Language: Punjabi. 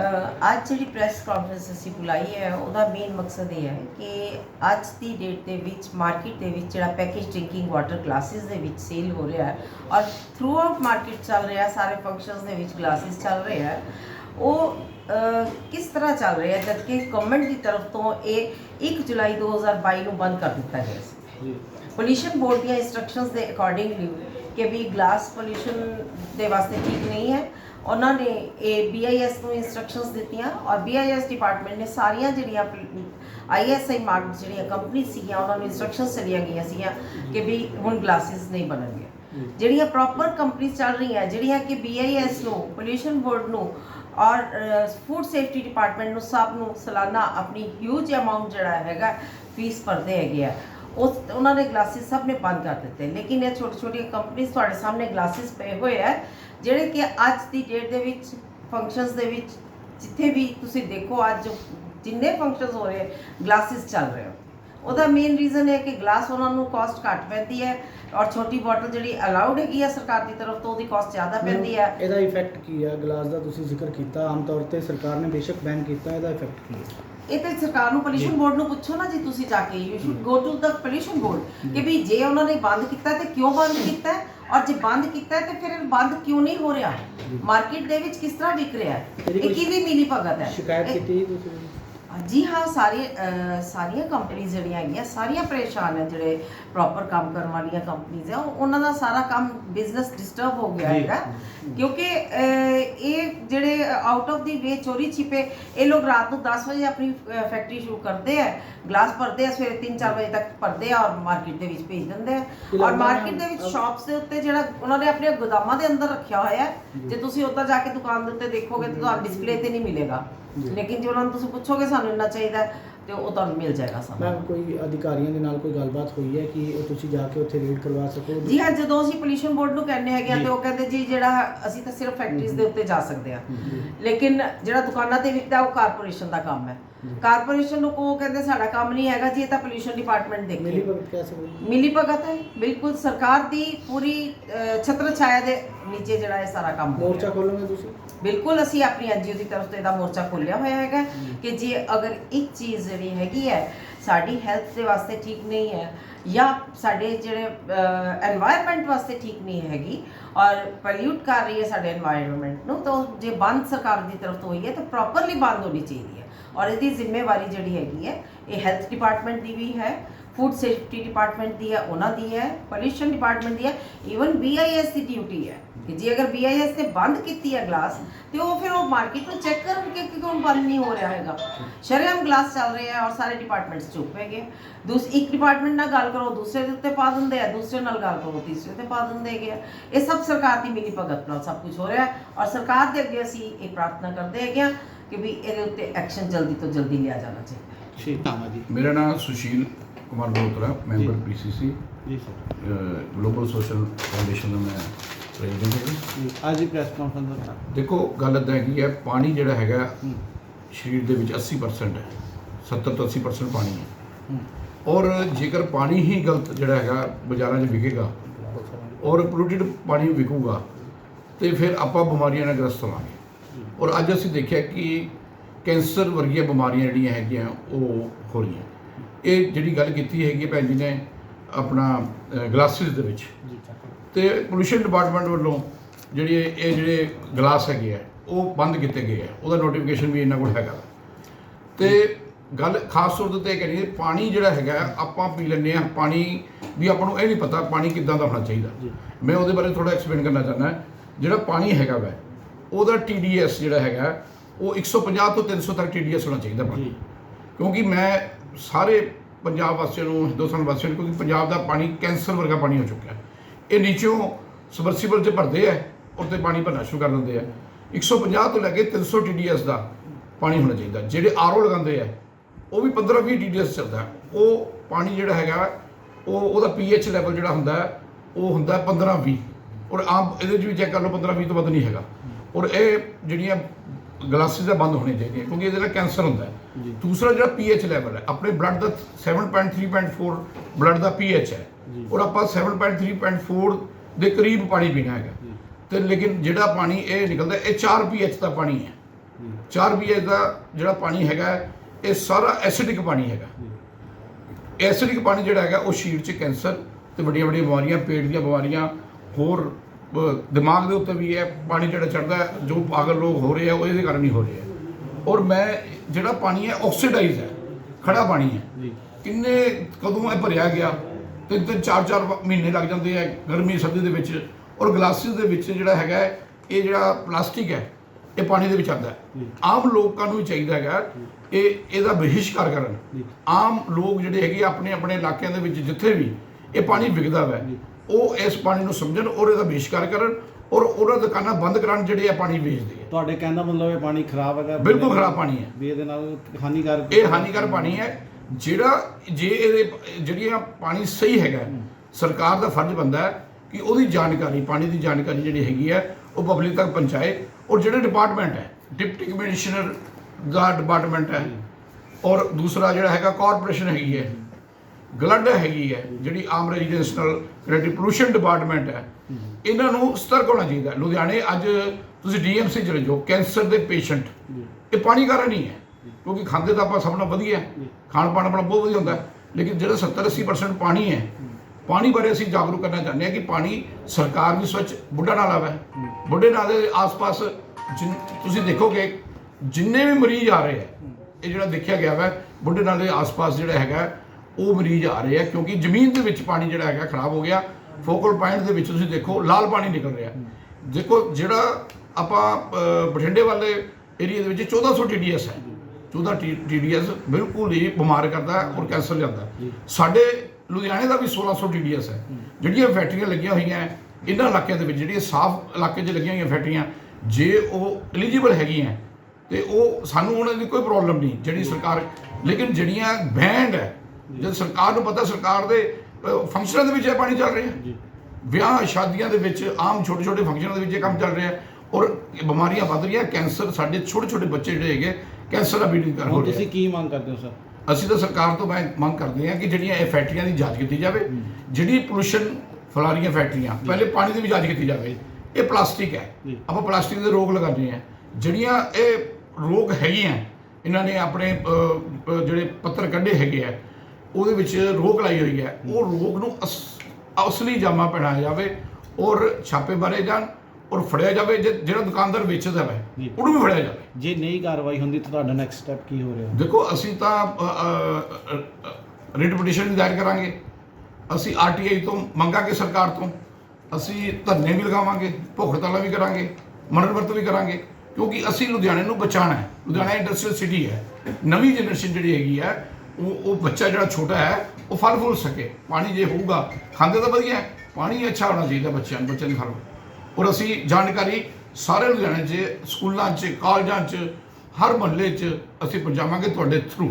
ਅੱਜ ਜਿਹੜੀ ਪ੍ਰੈਸ ਕਾਨਫਰੰਸ ਅਸੀਂ ਬੁਲਾਈ ਹੈ ਉਹਦਾ ਮੇਨ ਮਕਸਦ ਇਹ ਹੈ ਕਿ ਅੱਜ ਦੀ ਡੇਟ ਦੇ ਵਿੱਚ ਮਾਰਕੀਟ ਦੇ ਵਿੱਚ ਜਿਹੜਾ ਪੈਕੇਜ ਡਰਿੰਕਿੰਗ ਵਾਟਰ ਗਲਾਸਿਸ ਦੇ ਵਿੱਚ ਸੇਲ ਹੋ ਰਿਹਾ ਹੈ ਔਰ ਥਰੂ ਆਊਟ ਮਾਰਕੀਟ ਚੱਲ ਰਿਹਾ ਹੈ, ਸਾਰੇ ਫੰਕਸ਼ਨਸ ਦੇ ਵਿੱਚ ਗਲਾਸਿਸ ਚੱਲ ਰਹੇ ਹੈ ਉਹ ਕਿਸ ਤਰ੍ਹਾਂ ਚੱਲ ਰਿਹਾ ਹੈ ਜਦਕਿ ਗਵਰਨਮੈਂਟ ਦੀ ਤਰਫ ਤੋਂ ਇਹ 1 ਜੁਲਾਈ 2022 ਨੂੰ ਬੰਦ ਕਰ ਦਿੱਤਾ ਗਿਆ ਸੀ। ਪੋਲੂਸ਼ਨ ਬੋਰਡ ਦੀਆਂ ਇਨਸਟਰਕਸ਼ਨਸ ਦੇ ਅਕੋਰਡਿੰਗਲੀ ਕਿ ਵੀ ਗਲਾਸ ਪੋਲੂਸ਼ਨ ਦੇ ਵਾਸਤੇ ਠੀਕ ਨਹੀਂ ਹੈ ਉਹਨਾਂ ਨੇ ਇਹ BIS ਨੂੰ ਇਨਸਟਰਕਸ਼ਨਸ ਦਿੱਤੀਆਂ ਔਰ BIS ਡਿਪਾਰਟਮੈਂਟ ਨੇ ਸਾਰੀਆਂ ਜਿਹੜੀਆਂ ISI ਮਾਰਕ ਜਿਹੜੀਆਂ ਕੰਪਨੀ ਸੀਗੀਆਂ ਉਹਨਾਂ ਨੂੰ ਇਨਸਟਰਕਸ਼ਨਸ ਚਲੀਆਂ ਗਈਆਂ ਸੀਗੀਆਂ ਕਿ ਵੀ ਹੁਣ ਗਲਾਸਿਸ ਨਹੀਂ ਬਣਨਗੇ। ਜਿਹੜੀਆਂ ਪ੍ਰੋਪਰ ਕੰਪਨੀਆਂ ਚੱਲ ਰਹੀਆਂ ਜਿਹੜੀਆਂ ਕਿ BIS ਨੂੰ ਪੋਲੂਸ਼ਨ ਬੋਰਡ ਨੂੰ ਔਰ ਫੂਡ ਸੇਫਟੀ ਡਿਪਾਰਟਮੈਂਟ ਨੂੰ ਸਭ ਨੂੰ ਸਾਲਾਨਾ ਆਪਣੀ ਹਿਊਜ ਅਮਾਉਂਟ ਜਿਹੜਾ ਹੈਗਾ ਫੀਸ ਭਰਦੇ ਹੈਗੇ ਆ। ਉਸ ਉਹਨਾਂ ਦੇ ਗਲਾਸਿਸ ਸਭ ਨੇ ਬੰਦ ਕਰ ਦਿੱਤੇ। ਲੇਕਿਨ ਇਹ ਛੋਟੀ ਛੋਟੀਆਂ ਕੰਪਨੀਆਂ ਤੁਹਾਡੇ ਸਾਹਮਣੇ ਗਲਾਸਿਸ ਪਏ ਹੋਏ ਆ, ਜਿਹੜੇ ਕਿ ਅੱਜ ਦੀ ਡੇਟ ਦੇ ਵਿੱਚ ਫੰਕਸ਼ਨਸ ਦੇ ਵਿੱਚ, ਜਿੱਥੇ ਵੀ ਤੁਸੀਂ ਦੇਖੋ ਅੱਜ ਜਿੰਨੇ ਫੰਕਸ਼ਨਸ ਹੋ ਰਹੇ ਗਲਾਸਿਸ ਚੱਲ ਰਹੇ ਹੋ ਉਹਦਾ ਮੇਨ ਰੀਜ਼ਨ ਹੈ ਕਿ ਗਲਾਸ ਉਹਨਾਂ ਨੂੰ ਕਾਸਟ ਘੱਟ ਪੈਂਦੀ ਹੈ ਔਰ ਛੋਟੀ ਬੋਟਲ ਜਿਹੜੀ ਅਲਾਉਡ ਹੈਗੀ ਹੈ ਸਰਕਾਰ ਦੀ ਤਰਫ ਤੋਂ ਉਹਦੀ ਕਾਸਟ ਜ਼ਿਆਦਾ ਪੈਂਦੀ ਹੈ। ਇਹਦਾ ਇਫੈਕਟ ਕੀ ਹੈ ਗਲਾਸ ਦਾ ਤੁਸੀਂ ਜ਼ਿਕਰ ਕੀਤਾ ਆਮ ਤੌਰ ਤੇ ਸਰਕਾਰ ਨੇ ਬੇਸ਼ੱਕ ਬੈਨ ਕੀਤਾ ਇਹਦਾ ਇਫੈਕਟ ਕੀ ਹੈ ਇਹ ਤੇ ਸਰਕਾਰ ਨੂੰ ਪੋਲੂਸ਼ਨ ਬੋਰਡ ਨੂੰ ਪੁੱਛੋ ਨਾ ਜੀ ਤੁਸੀਂ ਜਾ ਕੇ। You should go to the pollution board ਕਿ ਵੀ ਜੇ ਉਹਨਾਂ ਨੇ ਬੰਦ ਕੀਤਾ ਤੇ ਕਿਉਂ ਬੰਦ ਕੀਤਾ? ਔਰ ਜੇ ਬੰਦ ਕੀਤਾ ਤੇ ਫਿਰ ਇਹ ਬੰਦ ਕਿਉਂ ਨਹੀਂ ਹੋ ਰਿਹਾ? ਮਾਰਕੀਟ ਦੇ ਵਿੱਚ ਕਿਸ ਤਰ੍ਹਾਂ ਵਿਕ ਰਿਹਾ? ਹੈ ਇਹ ਕਿਹਦੀ ਮਿਲੀ ਭਗਤ ਹੈ? ਸ਼ਿਕਾਇਤ ਕੀਤੀ ਤੁਸੀਂ? ਜੀ ਹਾਂ ਸਾਰੀ ਸਾਰੀਆਂ ਕੰਪਨੀਆਂ ਜਿਹੜੀਆਂ ਹੈਗੀਆਂ ਸਾਰੀਆਂ ਪਰੇਸ਼ਾਨ ਹੈ ਜਿਹੜੇ ਪ੍ਰੋਪਰ ਕੰਮ ਕਰਨ ਵਾਲੀਆਂ ਕੰਪਨੀਆਂ ਆ ਉਹ- ਉਹਨਾਂ ਦਾ ਸਾਰਾ ਕੰਮ ਬਿਜ਼ਨਸ ਡਿਸਟਰਬ ਹੋ ਗਿਆ। ਹੈਗਾ। ਕਿਉਂਕਿ ਇਹ ਜਿਹੜੇ ਆਊਟ ਆਫ ਦੀ ਵੇ ਚੋਰੀ ਛਿਪੇ ਇਹ ਲੋਕ ਰਾਤ ਨੂੰ 10 ਵਜੇ ਆਪਣੀ ਫੈਕਟਰੀ ਸ਼ੁਰੂ ਕਰਦੇ ਆ ਗਲਾਸ ਭਰਦੇ ਆ ਸਵੇਰੇ 3-4 ਵਜੇ ਤੱਕ ਭਰਦੇ ਆ ਔਰ ਮਾਰਕੀਟ ਦੇ ਵਿੱਚ ਭੇਜ ਦਿੰਦੇ ਆ। ਔਰ ਮਾਰਕੀਟ ਦੇ ਵਿੱਚ ਸ਼ਾਪਸ ਦੇ ਉੱਤੇ ਜਿਹੜਾ ਉਹਨਾਂ ਨੇ ਆਪਣੇ ਗੋਦਾਮਾਂ ਦੇ ਅੰਦਰ ਰੱਖਿਆ ਹੋਇਆ ਜੇ। ਤੁਸੀਂ ਉੱਧਰ ਜਾ ਕੇ ਦੁਕਾਨ ਦੇ ਉੱਤੇ ਦੇਖੋਗੇ ਤਾਂ ਤੁਹਾਨੂੰ ਡਿਸਪਲੇ ਤੇ ਨਹੀਂ ਮਿਲੇਗਾ। ਲੇਕਿਨ ਜੇ ਉਹਨਾਂ ਨੂੰ ਤੁਸੀਂ ਪੁੱਛੋਗੇ ਸਾਨੂੰ ਇੰਨਾ ਚਾਹੀਦਾ ਹੈ, ਤੇ ਉਹ ਤੁਹਾਨੂੰ ਮਿਲ ਜਾਏਗਾ ਸਾਨੂੰ ਮੈਂ ਕੋਈ ਅਧਿਕਾਰੀਆਂ ਦੇ ਨਾਲ ਕੋਈ ਗੱਲਬਾਤ ਹੋਈ ਹੈ ਕਿ ਉਹ ਤੁਸੀਂ ਜਾ ਕੇ ਉੱਥੇ ਰੇਡ ਕਰਵਾ ਸਕੋ? ਜੀ ਹਾਂ ਜਦੋਂ ਅਸੀਂ ਪੋਲੂਸ਼ਨ ਬੋਰਡ ਨੂੰ ਕਹਿੰਦੇ ਹੈਗੇ ਆ ਤੇ ਉਹ ਕਹਿੰਦੇ ਜੀ ਜਿਹੜਾ ਅਸੀਂ ਤਾਂ ਸਿਰਫ ਫੈਕਟਰੀਜ਼ ਦੇ ਉੱਤੇ ਜਾ ਸਕਦੇ ਆ ਲੇਕਿਨ ਜਿਹੜਾ ਦੁਕਾਨਾਂ ਤੇ ਵਿਕਦਾ ਉਹ ਕਾਰਪੋਰੇਸ਼ਨ ਦਾ ਕੰਮ ਹੈ। ਕਾਰਪੋਰੇਸ਼ਨ ਨੂੰ ਕੋ ਕਹਿੰਦੇ ਸਾਡਾ ਕੰਮ ਨਹੀਂ ਹੈਗਾ ਜੀ ਇਹ ਤਾਂ ਪੋਲੂਸ਼ਨ ਡਿਪਾਰਟਮੈਂਟ ਦੇਖੇ। ਮਿਲੀਭਗਤ कैसे हुई ਮਿਲੀ ਭਗਤ ਹੈ ਬਿਲਕੁਲ ਸਰਕਾਰ ਦੀ ਪੂਰੀ ਅਹ, ਛਤਰ ਛਾਇਆ ਦੇ ਨੀਚੇ ਜਿਹੜਾ ਇਹ ਸਾਰਾ ਕੰਮ ਹੋ ਰਿਹਾ। ਮੋਰਚਾ ਖੋਲੋਗੇ ਤੁਸੀਂ? ਬਿਲਕੁਲ ਅਸੀਂ ਆਪਣੀ ਐਨਜੀਓ ਦੀ ਤਰਫ ਤੋਂ ਇਹਦਾ ਮੋਰਚਾ ਖੋਲ੍ਹਿਆ ਹੋਇਆ ਹੈਗਾ ਕਿ ਜੇ ਅਗਰ ਇੱਕ ਚੀਜ਼ ਜਿਹੜੀ ਹੈਗੀ ਹੈ ਸਾਡੀ ਹੈਲਥ ਦੇ ਵਾਸਤੇ ਠੀਕ ਨਹੀਂ ਹੈ ਜਾਂ ਸਾਡੇ ਜਿਹੜੇ এনवायरमेंट ਵਾਸਤੇ ਠੀਕ ਨਹੀਂ ਹੈਗੀ ਔਰ ਪੋਲਿਊਟ ਕਰ ਰਹੀ ਹੈ ਸਾਡੇ এনवायरमेंट ਨੂੰ ਤਾਂ ਉਹ ਜੇ ਬੰਦ ਸਰਕਾਰ ਦੀ ਤਰਫ ਤੋਂ ਹੋਈ ਹੈ ਤਾਂ ਪ੍ਰੋਪਰਲੀ ਬੰਦ ਹੋਣੀ ਚਾਹੀਦੀ ਹੈ। ਔਰ ਇਹਦੀ ਜ਼ਿੰਮੇਵਾਰੀ ਜਿਹੜੀ ਹੈਗੀ ਹੈ, ਇਹ ਹੈਲਥ ਡਿਪਾਰਟਮੈਂਟ ਦੀ ਵੀ ਹੈ ਫੂਡ ਸੇਫਟੀ ਡਿਪਾਰਟਮੈਂਟ ਦੀ ਹੈ, ਉਹਨਾਂ ਦੀ ਹੈ ਪੋਲੂਸ਼ਨ ਡਿਪਾਰਟਮੈਂਟ ਦੀ ਹੈ ਈਵਨ BIS ਦੀ ਡਿਊਟੀ ਹੈ ਕਿ ਜੇ ਅਗਰ BIS ਨੇ ਬੰਦ ਕੀਤੀ ਹੈ ਗਲਾਸ ਤੇ ਉਹ ਫਿਰ ਉਹ ਮਾਰਕੀਟ ਨੂੰ ਚੈੱਕ ਕਰਨਗੇ ਕਿ ਕਿਉਂ ਬੰਦ ਨਹੀਂ ਹੋ ਰਿਹਾ ਹੈਗਾ। ਸ਼ਰੇਆਮ ਗਲਾਸ ਚੱਲ ਰਿਹਾ ਹੈ ਔਰ ਸਾਰੇ ਡਿਪਾਰਟਮੈਂਟਸ ਚੁੱਪ ਹੈਗੇ ਦੂਸ, ਇੱਕ ਡਿਪਾਰਟਮੈਂਟ ਨਾਲ ਗੱਲ ਕਰੋ, ਦੂਸਰੇ ਦੇ ਉੱਤੇ ਪਾ ਦਿੰਦੇ ਆ ਦੂਸਰੇ ਨਾਲ ਗੱਲ ਕਰੋ, ਤੀਸਰੇ ਤੇ ਪਾ ਦਿੰਦੇ ਹੈਗੇ ਆ ਇਹ ਸਭ ਸਰਕਾਰ ਦੀ ਮਿਲੀ ਭਗਤ ਨਾਲ ਸਭ ਕੁਝ ਹੋ ਰਿਹਾ ਔਰ ਸਰਕਾਰ ਦੇ ਅੱਗੇ ਅਸੀਂ ਇਹ ਪ੍ਰਾਰਥਨਾ ਕਰਦੇ ਹੈਗੇ ਆ ਕਿ ਵੀ ਇਹਦੇ ਉੱਤੇ ਐਕਸ਼ਨ ਜਲਦੀ ਤੋਂ ਜਲਦੀ ਲਿਆ ਜਾਣਾ ਚਾਹੀਦਾ। ਹੈ ਠੀਕ ਨਾਮਾ ਜੀ। ਮੇਰਾ ਨਾਮ ਸੁਸ਼ੀਲ ਕੁਮਾਰ ਮਲਹੋਤਰਾ ਮੈਂਬਰ ਜੀ। PCC ji sir. Global social foundation ਦਾ ਮੈਂ ਪ੍ਰੈਜ਼ੀਡੈਂਟ ਹਾਂ ਜੀ। ਅੱਜ ਹੀ ਪ੍ਰੈਸ ਕਾਨਫਰੰਸ ਦਾ ਦੇਖੋ ਗੱਲ ਇਦਾਂ ਹੈਗੀ ਹੈ ਪਾਣੀ ਜਿਹੜਾ ਹੈਗਾ ਹੂੰ। ਸਰੀਰ ਦੇ ਵਿੱਚ 80% ਹੈ 70 ਤੋਂ 80% ਪਾਣੀ ਹੈ। ਹੂੰ। ਔਰ ਜੇਕਰ ਪਾਣੀ ਹੀ ਗਲਤ ਜਿਹੜਾ ਹੈਗਾ ਬਾਜ਼ਾਰਾਂ 'ਚ ਵਿਕੇਗਾ ਔਰ ਪੋਲੂਟਡ ਪਾਣੀ ਵਿਕੂਗਾ ਤੇ ਫਿਰ ਆਪਾਂ ਬਿਮਾਰੀਆਂ ਨਾਲ ਗ੍ਰਸਤ ਹੋਵਾਂਗੇ। ਔਰ ਅੱਜ ਅਸੀਂ ਦੇਖਿਆ ਕਿ ਕੈਂਸਰ ਵਰਗੀਆਂ ਬਿਮਾਰੀਆਂ ਜਿਹੜੀਆਂ ਹੈਗੀਆਂ ਉਹ ਹੋ ਰਹੀਆਂ। ਇਹ ਜਿਹੜੀ ਗੱਲ ਕੀਤੀ ਹੈਗੀ ਭੈਣ ਜੀ ਨੇ ਆਪਣਾ ਗਲਾਸਿਸ ਦੇ ਵਿੱਚ। ਤੇ ਪੋਲੂਸ਼ਨ ਡਿਪਾਰਟਮੈਂਟ ਵੱਲੋਂ ਜਿਹੜੀ ਇਹ ਜਿਹੜੇ ਗਲਾਸ ਹੈਗੇ ਆ ਉਹ ਬੰਦ ਕੀਤੇ ਗਏ ਆ। ਉਹਦਾ ਨੋਟੀਫਿਕੇਸ਼ਨ ਵੀ ਇਹਨਾਂ ਕੋਲ ਹੈਗਾ। ਤੇ ਗੱਲ ਖਾਸ ਤੌਰ ਤੇ ਇਹ ਕਰੀਏ ਪਾਣੀ ਜਿਹੜਾ ਹੈਗਾ ਆਪਾਂ ਪੀ ਲੈਂਦੇ ਆ ਪਾਣੀ ਵੀ ਆਪਾਂ ਨੂੰ ਇਹ ਨਹੀਂ ਪਤਾ ਪਾਣੀ ਕਿੱਦਾਂ ਦਾ ਹੋਣਾ ਚਾਹੀਦਾ। ਮੈਂ ਉਹਦੇ ਬਾਰੇ ਥੋੜਾ ਐਕਸਪਲੇਨ ਕਰਨਾ ਚਾਹੁੰਦਾ। ਜਿਹੜਾ ਪਾਣੀ ਹੈਗਾ ਵੈ ਉਹਦਾ TDS ਜਿਹੜਾ ਹੈਗਾ ਉਹ 150 ਤੋਂ 300 ਤੱਕ TDS ਹੋਣਾ ਚਾਹੀਦਾ ਪਾਣੀ ਕਿਉਂਕਿ ਮੈਂ ਸਾਰੇ ਪੰਜਾਬ ਵਾਸੀਆਂ ਨੂੰ ਹਿੰਦੁਸਤਾਨ ਵਾਸੀਆਂ ਨੂੰ ਕਿਉਂਕਿ ਪੰਜਾਬ ਦਾ ਪਾਣੀ ਕੈਂਸਰ ਵਰਗਾ ਪਾਣੀ ਹੋ ਚੁੱਕਾ ਹੈ। ਇਹ ਨੀਚੋਂ ਸਬਮਰਸੀਬਲ 'ਚ ਭਰਦੇ ਆ ਤੇ ਪਾਣੀ ਭਰਨਾ ਸ਼ੁਰੂ ਕਰ ਦਿੰਦੇ ਆ। 150 ਤੋਂ ਲੈ ਕੇ 300 TDS ਦਾ ਪਾਣੀ ਹੋਣਾ ਚਾਹੀਦਾ। ਜਿਹੜੇ ਆਰਓ ਲਗਾਉਂਦੇ ਆ ਉਹ ਵੀ 15 20 TDS ਚੱਲਦਾ। ਉਹ ਪਾਣੀ ਜਿਹੜਾ ਹੈਗਾ ਉਹ ਉਹਦਾ pH ਲੈਵਲ ਜਿਹੜਾ ਹੁੰਦਾ ਉਹ ਹੁੰਦਾ 15 20 ਔਰ ਆਮ ਇਹਦੇ 'ਚ ਵੀ ਚੈੱਕ ਕਰ ਲਓ 15 20 ਤੋਂ ਵੱਧ ਨਹੀਂ ਹੈਗਾ। ਔਰ ਇਹ ਜਿਹੜੀਆਂ ਗਲਾਸਿਸ ਦਾ ਬੰਦ ਹੋਣੇ ਚਾਹੀਦੀਆਂ ਕਿਉਂਕਿ ਇਹਦੇ ਨਾਲ ਕੈਂਸਰ ਹੁੰਦਾ ਹੈ। ਜੀ। ਦੂਸਰਾ ਜਿਹੜਾ ਪੀਐਚ ਲੈਵਲ ਹੈ ਆਪਣੇ ਬਲੱਡ ਦਾ 7.3.4 ਬਲੱਡ ਦਾ ਪੀਐਚ ਹੈ। ਔਰ ਆਪਾਂ 7.3.4 ਦੇ ਕਰੀਬ ਪਾਣੀ ਪੀਣਾ ਹੈਗਾ। ਤੇ ਲੇਕਿਨ ਜਿਹੜਾ ਪਾਣੀ ਇਹ ਨਿਕਲਦਾ ਇਹ 4 ਪੀਐਚ ਦਾ ਪਾਣੀ ਹੈ। ਜੀ। ਚਾਰ ਬੀਏ ਦਾ ਜਿਹੜਾ ਪਾਣੀ ਹੈਗਾ ਇਹ ਸਾਰਾ ਐਸਿਡਿਕ ਪਾਣੀ ਹੈਗਾ। ਐਸਿਡਿਕ ਪਾਣੀ ਜਿਹੜਾ ਹੈਗਾ ਉਹ ਸ਼ੀਰ 'ਚ ਕੈਂਸਰ ਤੇ ਵੱਡੀਆਂ ਵੱਡੀਆਂ ਬਿਮਾਰੀਆਂ ਪੇਟ ਦੀਆਂ ਬਿਮਾਰੀਆਂ ਹੋਰ ਦਿਮਾਗ ਦੇ ਉੱਤੇ ਵੀ ਹੈ ਪਾਣੀ ਜਿਹੜਾ ਚੜਦਾ ਜੋ ਪਾਗਲ ਲੋਕ ਹੋ ਰਹੇ ਆ ਉਹ ਇਹਦੇ ਕਾਰਨ ਹੀ ਹੋ ਰਹੇ ਆ। ਔਰ ਮੈਂ ਜਿਹੜਾ ਪਾਣੀ ਹੈ ਆਕਸੀਡਾਈਜ਼ ਹੈ ਖੜਾ ਪਾਣੀ ਹੈ। ਕਿੰਨੇ ਕਦੋਂ ਇਹ ਭਰਿਆ ਗਿਆ? ਤਿੰਨ ਤਿੰਨ ਚਾਰ ਚਾਰ ਮਹੀਨੇ ਲੱਗ ਜਾਂਦੇ ਆ ਗਰਮੀ ਸਰਦੀ ਦੇ ਵਿੱਚ। ਔਰ ਗਲਾਸਿਸ ਦੇ ਵਿੱਚ ਜਿਹੜਾ ਹੈਗਾ ਇਹ ਜਿਹੜਾ ਪਲਾਸਟਿਕ ਹੈ ਇਹ ਪਾਣੀ ਦੇ ਵਿੱਚ ਆਉਂਦਾ। ਆਮ ਲੋਕਾਂ ਨੂੰ ਚਾਹੀਦਾ ਹੈਗਾ ਇਹ ਇਹਦਾ ਬਹਿਸ਼ਕਾਰ ਕਰਨ। ਆਮ ਲੋਕ ਜਿਹੜੇ ਹੈਗੇ ਆਪਣੇ ਆਪਣੇ ਇਲਾਕਿਆਂ ਦੇ ਵਿੱਚ ਜਿੱਥੇ ਵੀ ਇਹ ਪਾਣੀ ਵਿਕਦਾ ਹੈ। ਉਹ ਇਸ ਪਾਣੀ ਨੂੰ ਸਮਝਣ ਔਰ ਇਹਦਾ ਬਹਿਸ਼ਕਾਰ ਕਰਨ ਔਰ ਉਹਨਾਂ ਦੁਕਾਨਾਂ ਬੰਦ ਕਰਾਉਣ ਜਿਹੜੇ ਆ ਪਾਣੀ ਵੇਚਦੇ ਆ। ਤੁਹਾਡੇ ਕਹਿਣ ਦਾ ਮਤਲਬ ਇਹ ਪਾਣੀ ਖਰਾਬ ਹੈਗਾ ਬਿਲਕੁਲ ਖਰਾਬ ਪਾਣੀ ਹੈ। ਵੀ ਇਹਦੇ ਨਾਲ ਹਾਨੀਕਾਰਕ ਇਹ ਹਾਨੀਕਾਰਕ ਪਾਣੀ ਹੈ। ਜਿਹੜਾ ਜੇ ਇਹਦੇ ਜਿਹੜੀਆਂ ਪਾਣੀ ਸਹੀ ਹੈਗਾ ਸਰਕਾਰ ਦਾ ਫਰਜ਼ ਬੰਦਾ ਹੈ ਕਿ ਉਹਦੀ ਜਾਣਕਾਰੀ ਪਾਣੀ ਦੀ ਜਾਣਕਾਰੀ ਜਿਹੜੀ ਹੈਗੀ ਹੈ ਉਹ ਪਬਲਿਕ ਤੱਕ ਪਹੁੰਚਾਏ ਔਰ ਜਿਹੜੇ ਡਿਪਾਰਟਮੈਂਟ ਹੈ ਡਿਪਟੀ ਕਮਿਸ਼ਨਰ ਦਾ ਡਿਪਾਰਟਮੈਂਟ ਹੈ। ਔਰ ਦੂਸਰਾ ਜਿਹੜਾ ਹੈਗਾ ਕਾਰਪੋਰੇਸ਼ਨ ਹੈਗੀ ਹੈ ਗਲੱਡ ਹੈਗੀ ਹੈ ਜਿਹੜੀ ਆਮ ਰੈਜ਼ੀਡੈਂਸ਼ਨਲ ਕ੍ਰੈਡਿਟ ਪੋਲੂਸ਼ਨ ਡਿਪਾਰਟਮੈਂਟ ਹੈ ਇਹਨਾਂ ਨੂੰ ਸਤਰਕ ਹੋਣਾ ਚਾਹੀਦਾ ਲੁਧਿਆਣੇ ਅੱਜ ਤੁਸੀਂ ਡੀਐਮਸੀ ਚਲੇ ਜਾਓ ਕੈਂਸਰ ਦੇ ਪੇਸ਼ੈਂਟ ਇਹ ਪਾਣੀ ਕਾਰਨ ਹੀ ਹੈ ਕਿਉਂਕਿ ਖਾਂਦੇ ਤਾਂ ਆਪਾਂ ਸਭ ਨਾਲ ਵਧੀਆ। ਖਾਣ ਪਾਣ ਆਪਣਾ ਬਹੁਤ ਵਧੀਆ ਹੁੰਦਾ ਹੈ। ਲੇਕਿਨ ਜਿਹੜਾ 70 80% ਪਾਣੀ ਹੈ ਪਾਣੀ ਬਾਰੇ ਅਸੀਂ ਜਾਗਰੂਕ ਕਰਨਾ ਚਾਹੁੰਦੇ ਹਾਂ ਕਿ ਪਾਣੀ ਸਰਕਾਰ ਵੀ ਸਵੱਛ ਬੁੱਢਾ ਨਾਲਾ ਹੈ ਬੁੱਢੇ ਨਾਲੇ ਦੇ ਆਸ-ਪਾਸ ਤੁਸੀਂ ਦੇਖੋਗੇ ਜਿੰਨੇ ਵੀ ਮਰੀਜ਼ ਆ ਰਹੇ ਹੈ ਇਹ ਜਿਹੜਾ ਦੇਖਿਆ ਗਿਆ ਹੈ ਬੁੱਢੇ ਨਾਲੇ ਦੇ ਆਸ-ਪਾਸ ਜਿਹੜਾ ਹੈਗਾ ਉਹ ਮਰੀਜ਼ ਆ ਰਹੇ ਆ, ਕਿਉਂਕਿ ਜ਼ਮੀਨ ਦੇ ਵਿੱਚ ਪਾਣੀ ਜਿਹੜਾ ਹੈਗਾ ਖਰਾਬ ਹੋ ਗਿਆ। ਫੋਕਲ ਪੁਆਇੰਟ ਦੇ ਵਿੱਚ ਤੁਸੀਂ ਦੇਖੋ, ਲਾਲ ਪਾਣੀ ਨਿਕਲ ਰਿਹਾ। ਦੇਖੋ, ਜਿਹੜਾ ਆਪਾਂ ਬਠਿੰਡੇ ਵਾਲੇ ਏਰੀਆ ਦੇ ਵਿੱਚ 1400 ਟੀਡੀਐਸ ਹੈ। 14 ਟੀਡੀਐਸ ਬਿਲਕੁਲ ਹੀ ਬਿਮਾਰ ਕਰਦਾ ਔਰ ਕੈਂਸਰ ਲਿਆਉਂਦਾ ਸਾਡੇ ਲੁਧਿਆਣੇ ਦਾ ਵੀ 1600 ਟੀਡੀਐਸ ਹੈ। ਜਿਹੜੀਆਂ ਫੈਕਟਰੀਆਂ ਲੱਗੀਆਂ ਹੋਈਆਂ, ਇਹਨਾਂ ਇਲਾਕਿਆਂ ਦੇ ਵਿੱਚ ਜਿਹੜੀਆਂ ਸਾਫ਼ ਇਲਾਕੇ 'ਚ ਲੱਗੀਆਂ ਹੋਈਆਂ ਫੈਕਟਰੀਆਂ, ਜੇ ਉਹ ਐਲੀਜੀਬਲ ਹੈਗੀਆਂ, ਤੇ ਉਹ ਸਾਨੂੰ ਉਹਨਾਂ ਦੀ ਕੋਈ ਪ੍ਰੋਬਲਮ ਨਹੀਂ, ਜਿਹੜੀ ਸਰਕਾਰ, ਲੇਕਿਨ ਜਿਹੜੀਆਂ ਬੈਂਡ ਹੈ ਜਦ ਸਰਕਾਰ ਨੂੰ ਪਤਾ ਸਰਕਾਰ ਦੇ ਫੰਕਸ਼ਨਾਂ ਦੇ ਵਿੱਚ ਇਹ ਪਾਣੀ ਚੱਲ ਰਿਹਾ ਜੀ। ਵਿਆਹ ਸ਼ਾਦੀਆਂ ਦੇ ਵਿੱਚ ਆਮ ਛੋਟੇ ਛੋਟੇ ਫੰਕਸ਼ਨਾਂ ਦੇ ਵਿੱਚ ਇਹ ਕੰਮ ਚੱਲ ਰਿਹਾ ਔਰ ਬਿਮਾਰੀਆਂ ਵੱਧ ਰਹੀਆਂ ਕੈਂਸਰ ਸਾਡੇ ਛੋਟੇ ਛੋਟੇ ਬੱਚੇ ਜਿਹੜੇ ਹੈਗੇ ਕੈਂਸਰ ਦਾ ਬੀਡਿੰਗ ਕਰ ਹੋ ਰਿਹਾ ਤੁਸੀਂ ਕੀ ਮੰਗ ਕਰਦੇ ਹੋ ਸਰ? ਅਸੀਂ ਤਾਂ ਸਰਕਾਰ ਤੋਂ ਮੈਂ ਮੰਗ ਕਰਦੇ ਹਾਂ ਕਿ ਜਿਹੜੀਆਂ ਇਹ ਫੈਕਟਰੀਆਂ ਦੀ ਜਾਂਚ ਕੀਤੀ ਜਾਵੇ ਜਿਹੜੀ ਪੋਲੂਸ਼ਨ ਫੈਲਾ ਰਹੀਆਂ ਫੈਕਟਰੀਆਂ ਪਹਿਲੇ ਪਾਣੀ ਦੀ ਵੀ ਜਾਂਚ ਕੀਤੀ ਜਾਵੇ। ਇਹ ਪਲਾਸਟਿਕ ਹੈ। ਆਪਾਂ ਪਲਾਸਟਿਕ ਦੇ ਰੋਗ ਲਗਾਉਂਦੇ ਹਾਂ। ਜਿਹੜੀਆਂ ਇਹ ਰੋਗ ਹੈਗੀਆਂ ਇਹਨਾਂ ਨੇ ਆਪਣੇ ਜਿਹੜੇ ਪੱਤਰ ਕੱਢੇ ਹੈਗੇ ਆ ਉਹਦੇ ਵਿੱਚ ਰੋਕ ਲਾਈ ਹੋਈ ਹੈ। ਉਹ ਰੋਗ ਨੂੰ ਅਸ- ਅਸਲੀ ਜਾਮਾ ਪਹਿਨਾਇਆ ਜਾਵੇ ਔਰ ਛਾਪੇ ਮਾਰੇ ਜਾਣ ਔਰ ਫੜਿਆ ਜਾਵੇ ਜਿਹੜਾ ਦੁਕਾਨਦਾਰ ਵੇਚਦਾ ਹੈ। ਉਹਨੂੰ ਵੀ ਫੜਿਆ ਜਾਵੇ। ਜੇ ਨਹੀਂ ਕਾਰਵਾਈ ਹੁੰਦੀ ਤਾਂ ਤੁਹਾਡਾ ਨੈਕਸਟ ਸਟੈਪ ਕੀ ਹੋ ਰਿਹਾ? ਦੇਖੋ ਅਸੀਂ ਤਾਂ ਰਿਟ ਪਟੀਸ਼ਨ ਵੀ ਦਾਇਰ ਕਰਾਂਗੇ। ਅਸੀਂ ਆਰਟੀਆਈ ਤੋਂ ਮੰਗਾਂਗੇ ਸਰਕਾਰ ਤੋਂ। ਅਸੀਂ ਧਰਨੇ ਵੀ ਲਗਾਵਾਂਗੇ ਭੁੱਖ ਹੜਤਾਲਾਂ ਵੀ ਕਰਾਂਗੇ ਮਰਨ ਵਰਤ ਵੀ ਕਰਾਂਗੇ। ਕਿਉਂਕਿ ਅਸੀਂ ਲੁਧਿਆਣੇ ਨੂੰ ਬਚਾਉਣਾ ਹੈ। ਲੁਧਿਆਣਾ ਇੰਡਸਟਰੀਅਲ ਸਿਟੀ ਹੈ। ਨਵੀਂ ਜਨਰੇਸ਼ਨ ਜਿਹੜੀ ਹੈਗੀ ਹੈ ਉਹ ਉਹ ਬੱਚਾ ਜਿਹੜਾ ਛੋਟਾ ਹੈ, ਉਹ ਫਲ ਫੁੱਲ ਸਕੇ। ਪਾਣੀ ਜੇ ਹੋਊਗਾ, ਖਾਂਦੇ ਤਾਂ ਵਧੀਆ ਹੈ, ਪਾਣੀ ਅੱਛਾ ਹੋਣਾ ਚਾਹੀਦਾ ਬੱਚਿਆਂ ਨੂੰ ਬੱਚਿਆਂ ਨੂੰ ਖਾਣ ਔਰ ਅਸੀਂ ਜਾਣਕਾਰੀ ਸਾਰੇ ਲੁਧਿਆਣੇ 'ਚ ਸਕੂਲਾਂ 'ਚ, ਕਾਲਜਾਂ 'ਚ, ਹਰ ਮਹੱਲੇ 'ਚ ਅਸੀਂ ਪਹੁੰਚਾਵਾਂਗੇ ਤੁਹਾਡੇ ਥਰੂ